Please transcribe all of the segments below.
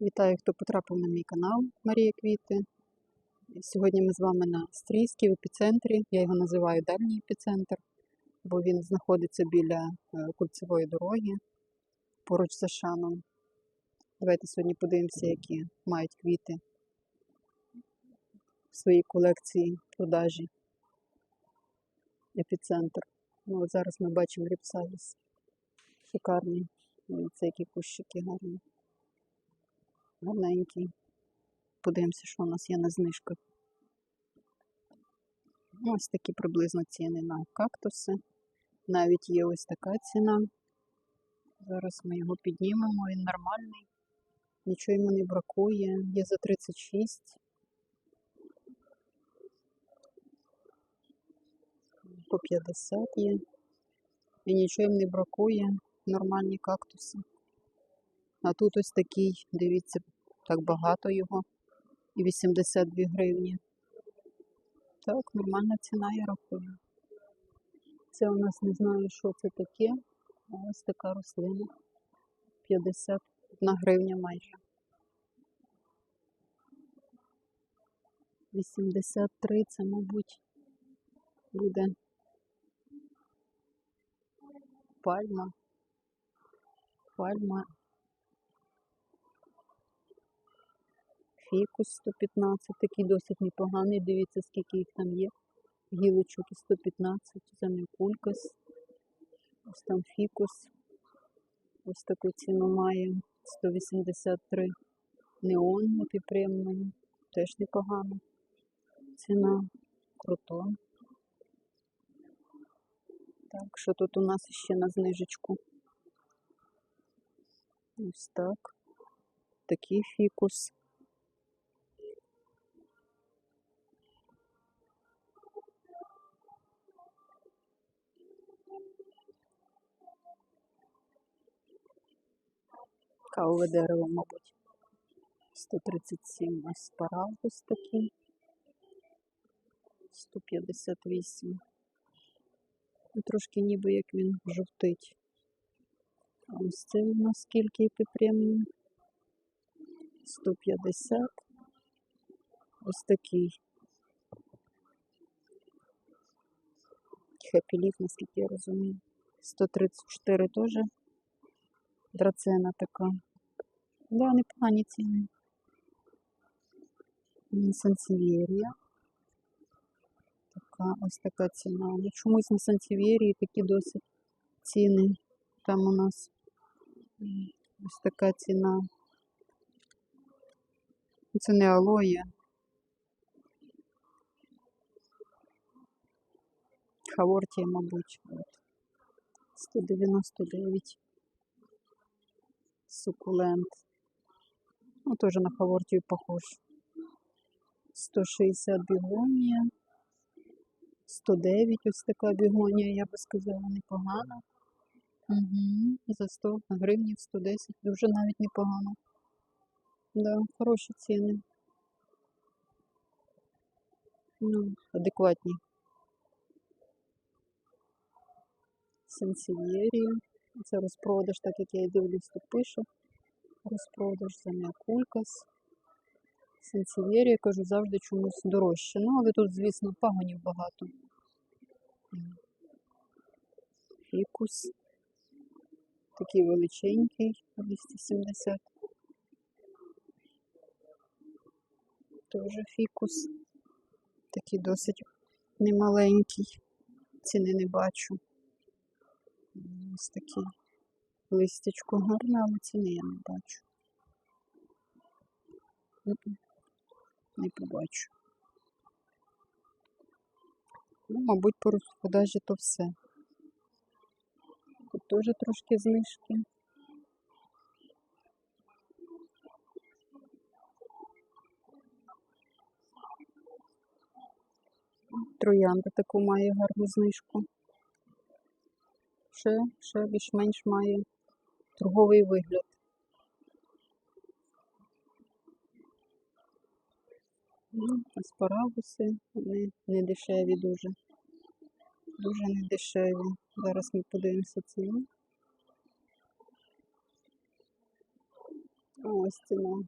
Вітаю, хто потрапив на мій канал Марія Квіти. Сьогодні ми з вами на Стрійській в епіцентрі. Я його називаю дальній епіцентр, бо він знаходиться біля е, кольцевої дороги поруч з Ашаном. Давайте сьогодні подивимося, які мають квіти в своїй колекції продажі. Епіцентр. Ну, зараз ми бачимо ріпсаліс. Шикарний. Це які кущики гарні гарненький. Подивимося, що у нас є на знижках. Ось такі приблизно ціни на кактуси. Навіть є ось така ціна. Зараз ми його піднімемо, він нормальний. Нічого йому не бракує. Є за 36. По 50 є. І нічого їм не бракує. Нормальні кактуси. А тут ось такий, дивіться, так багато його. І 82 гривні. Так, нормальна ціна, я рахую. Це у нас не знаю, що це таке. Ось така рослина. 51 гривня майже. 83 це, мабуть, буде пальма. Пальма Фікус 115, такий досить непоганий. Дивіться, скільки їх там є. Гілочок і 115, замікулькас. Ось там фікус. Ось таку ціну має 183. Неон непідприємний. Теж непогано. Ціна крутон. Так, що тут у нас ще на знижечку? Ось так. Такий фікус. Кавове дерево, мабуть. 137 аспарагус такий. 158. Ну, Трошки ніби як він жовтить. А ось це у нас скільки підприємний? 150. Ось такий. Хеппі-ліф, наскільки я розумію. 134 теж. Драцена така. Да, непогані ціни. Сансівєрія. Така, ось така ціна. Ну, чомусь на Сансівєрії такі досить ціни. Там у нас ось така ціна. Це не алоє. Хавортія, мабуть. От. 199 сукулент. Ну, тоже на хавортію похож. 160 бігонія. 109 ось така бігонія, я би сказала, непогана. Угу. За 100 гривнів 110. Дуже навіть непогано. Да, хороші ціни. Ну, адекватні. Сенсівєрія. Це розпродаж, так як я і дивлюсь, тут пише. Розпродаж за м'якулькас. Сенсівєрія, кажу, завжди чомусь дорожче. Ну, але тут, звісно, пагонів багато. Фікус. Такий величенький, 270. Тоже фікус. Такий досить немаленький. Ціни не бачу. Ось такі. Листячко гарне, але ціни я не бачу. Не побачу. Ну, мабуть, по розпродажі то все. Тут теж трошки знижки. Троянда таку має гарну знижку. Ще, ще більш-менш має торговий вигляд. Ну, аспарагуси, вони не дешеві дуже. Дуже не дешеві. Зараз ми подивимося ціну. Ось ціна.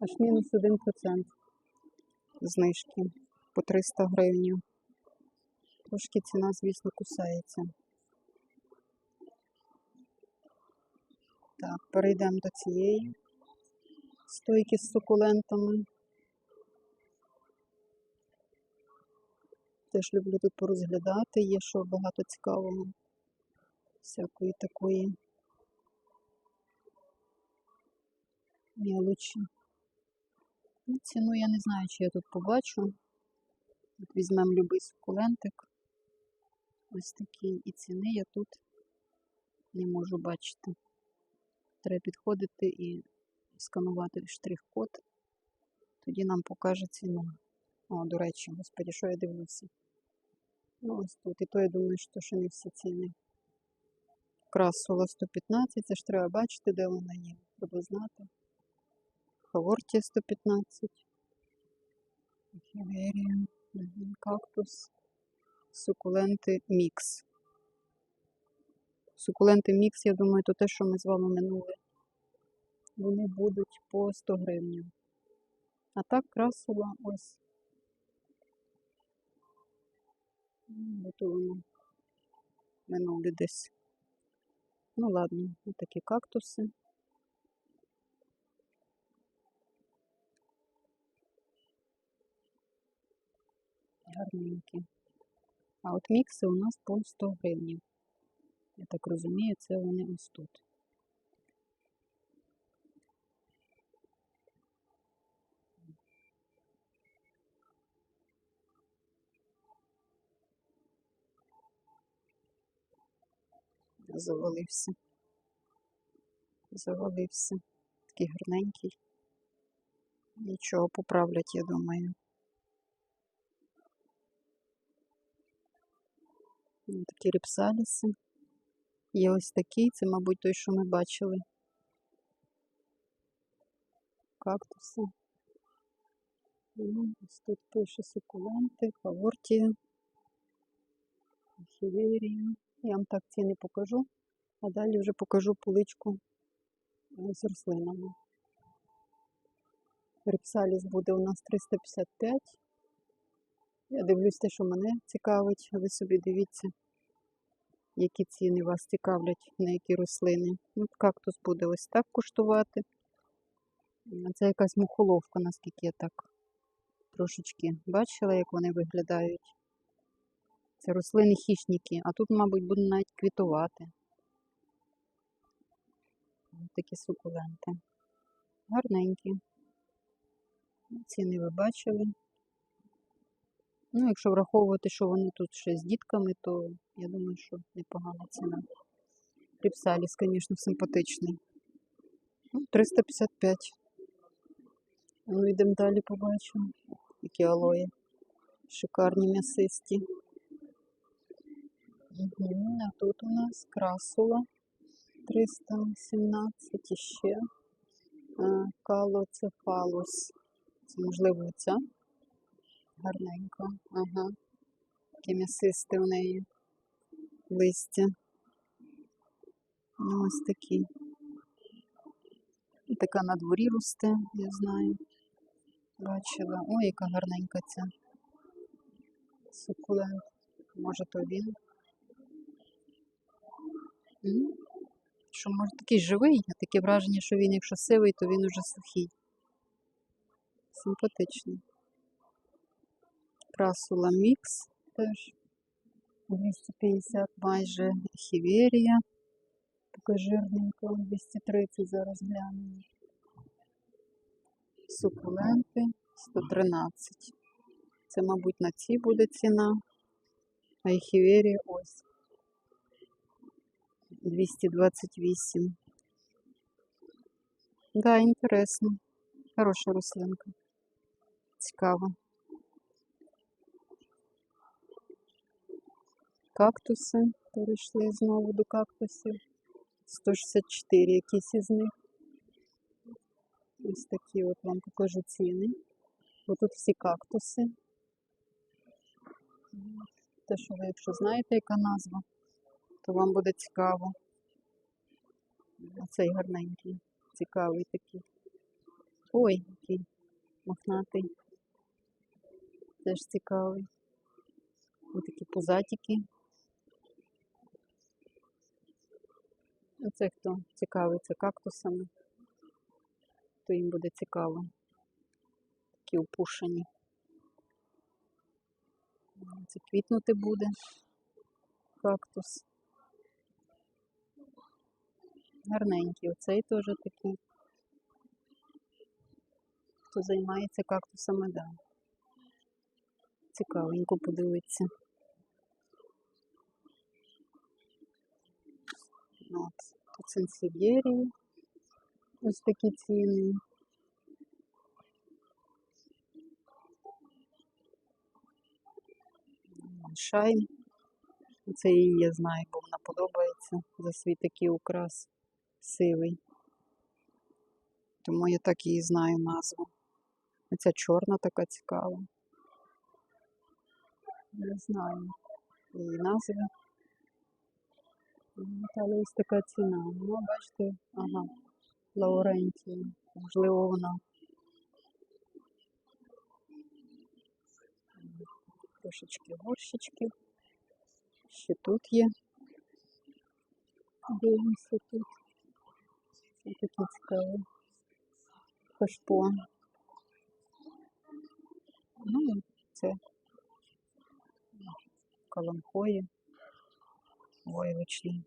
Аж мінус 1% знижки по 300 гривень. Трошки ціна, звісно, кусається. Так, перейдемо до цієї стойки з сукулентами. Теж люблю тут порозглядати, є що багато цікавого. Всякої такої мелочі. Ну, ціну я не знаю, чи я тут побачу. От візьмемо любий сукулентик. Ось такий. І ціни я тут не можу бачити. Треба підходити і сканувати штрих-код. Тоді нам покаже ціну. О, до речі, господі, що я дивлюся? Ну, ось тут. І то я думаю, що ще не всі ціни. Красула 115, це ж треба бачити, де вона є. Треба знати. Хаворті 115. Хіверія. Мгм, Кактус. Сукуленти мікс. Сукуленти мікс, я думаю, то те, що ми з вами минули. Вони будуть по 100 гривень. А так красула ось. Де минулі десь. Ну ладно, ось такі кактуси. Гарненькі. А от мікси у нас по 100 гривень. Я так розумію, це вони ось тут. Завалився. Завалився. Такий гарненький. Нічого поправлять, я думаю. Такі ріпсаліси. Є ось такий, це, мабуть, той, що ми бачили. Кактуси. Ось тут пише сукуленти, фавортія, хіверія. Я вам так ціни покажу, а далі вже покажу поличку е, з рослинами. Репсаліс буде у нас 355. Я дивлюсь те, що мене цікавить, ви собі дивіться, які ціни вас цікавлять, на які рослини. От кактус буде ось так коштувати. Це якась мухоловка, наскільки я так трошечки бачила, як вони виглядають. Це рослини хищники, а тут, мабуть, буде навіть квітувати. Ось такі сукуленти. Гарненькі. Ціни ви бачили. Ну, якщо враховувати, що вони тут ще з дітками, то я думаю, що непогана ціна. Кріпсаліс, звісно, симпатичний. Ну, 355. Ну, йдемо далі побачимо. Які алої. Шикарні м'ясисті. Угу. А тут у нас красула 317 і ще калоцефалус. Це можливо ця. Гарненько. Ага. Таке м'ясисте в неї листя. Ну, ось такі. І така на дворі росте, я знаю. Бачила. Ой, яка гарненька ця. Сукулент. Може, то він. Що, може, такий живий, а таке враження, що він, якщо сивий, то він уже сухий. Симпатичний. Красула мікс теж 250 майже хіверія. Така жирненька, 230 зараз глянемо. Сукуленти 113. Це, мабуть, на ці буде ціна. А ехіверія ось 228. Да, інтересно. Хороша рослинка. Цікаво. Кактуси перейшли знову до кактусів. 164 якісь із них. Ось такі от вам покажу ціни. Бо тут всі кактуси. Те, що ви, якщо знаєте, яка назва, то вам буде цікаво. Оцей гарненький. Цікавий такий. Ой, який мохнатий. Теж цікавий. Ось такі Оце хто цікавиться кактусами, то їм буде цікаво. Такі опушені. Це квітнути буде кактус. Гарненький. Оцей теж такий. Хто займається кактусами, да. Цікавенько подивитися. От. Тут сенсів'єрії. Ось такі ціни. Шайн. Це її я знаю, бо вона подобається за свій такий украс сивий. Тому я так її знаю назву. Оця чорна така цікава. Не знаю її назви. Але ось така ціна. Ну, бачите, ага, Лаурентія. Можливо, вона. Трошечки горщички. Ще тут є. Дивимося тут. Це такі цікаві. Кашпо. Ну, і це каламхої. Войлочний.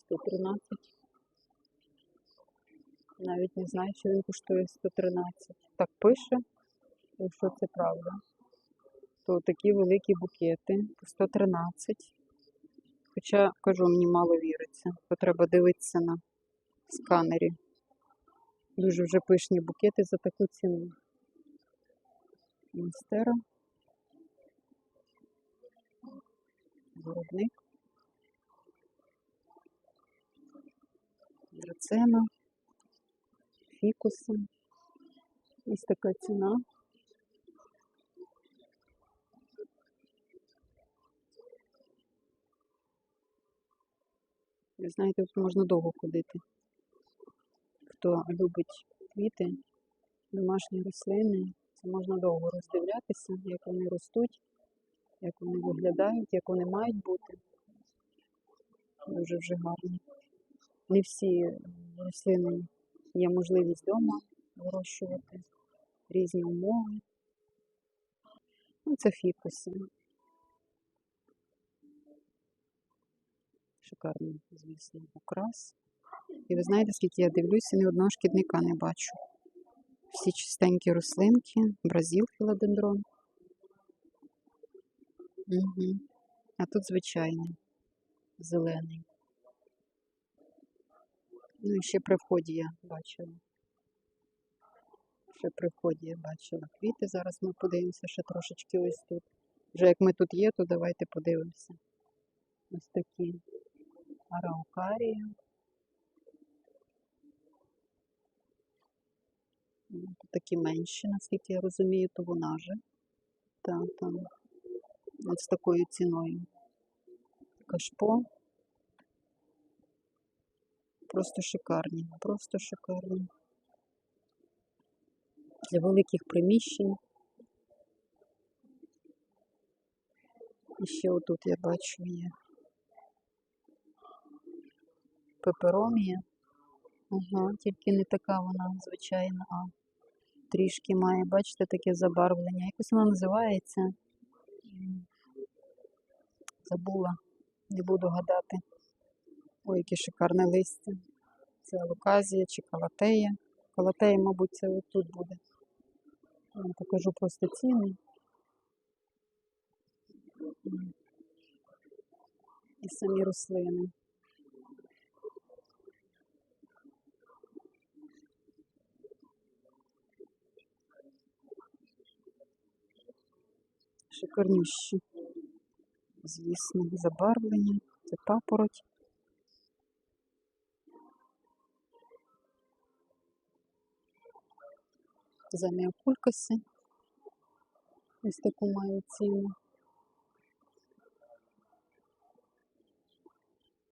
Сто тринадцять. Навіть не знаю, чи він коштує 113. Так пише, якщо це правда. То такі великі букети по 113. Хоча, кажу, мені мало віриться, то треба дивитися на сканері. Дуже вже пишні букети за таку ціну. Монстера. Виробник. Драцена. Фікуси. Ось така ціна. Ви знаєте, тут можна довго ходити. Хто любить квіти, домашні рослини, це можна довго роздивлятися, як вони ростуть, як вони виглядають, як вони мають бути. Дуже вже гарні. Не всі рослини є можливість вдома вирощувати, різні умови. Ну, це фікуси. Шикарний, звісно, окрас. І ви знаєте, скільки я дивлюся, ні одного шкідника не бачу. Всі чистенькі рослинки, бразил філодендрон. Угу. А тут звичайний, зелений. Ну і ще при вході я бачила. Ще при вході я бачила квіти. Зараз ми подивимося ще трошечки ось тут. Вже як ми тут є, то давайте подивимося. Ось такі араукарії. Ну, такі менші, наскільки я розумію, то вона же. Та, там. Ось з такою ціною. Кашпо. Просто шикарні, просто шикарні. Для великих приміщень. І ще отут я бачу є. Пеперомія. Ага, тільки не така вона, звичайна, а трішки має, бачите, таке забарвлення. Якось воно називається. Забула, не буду гадати. Ой, яке шикарне листя. Це алуказія чи калатея. Калатея, мабуть, це отут буде. Я вам покажу просто ціни. І самі рослини. Шикарнющі. Звісно, забарвлення. Це папороть. Заміокулькаси. Ось таку маю ціну.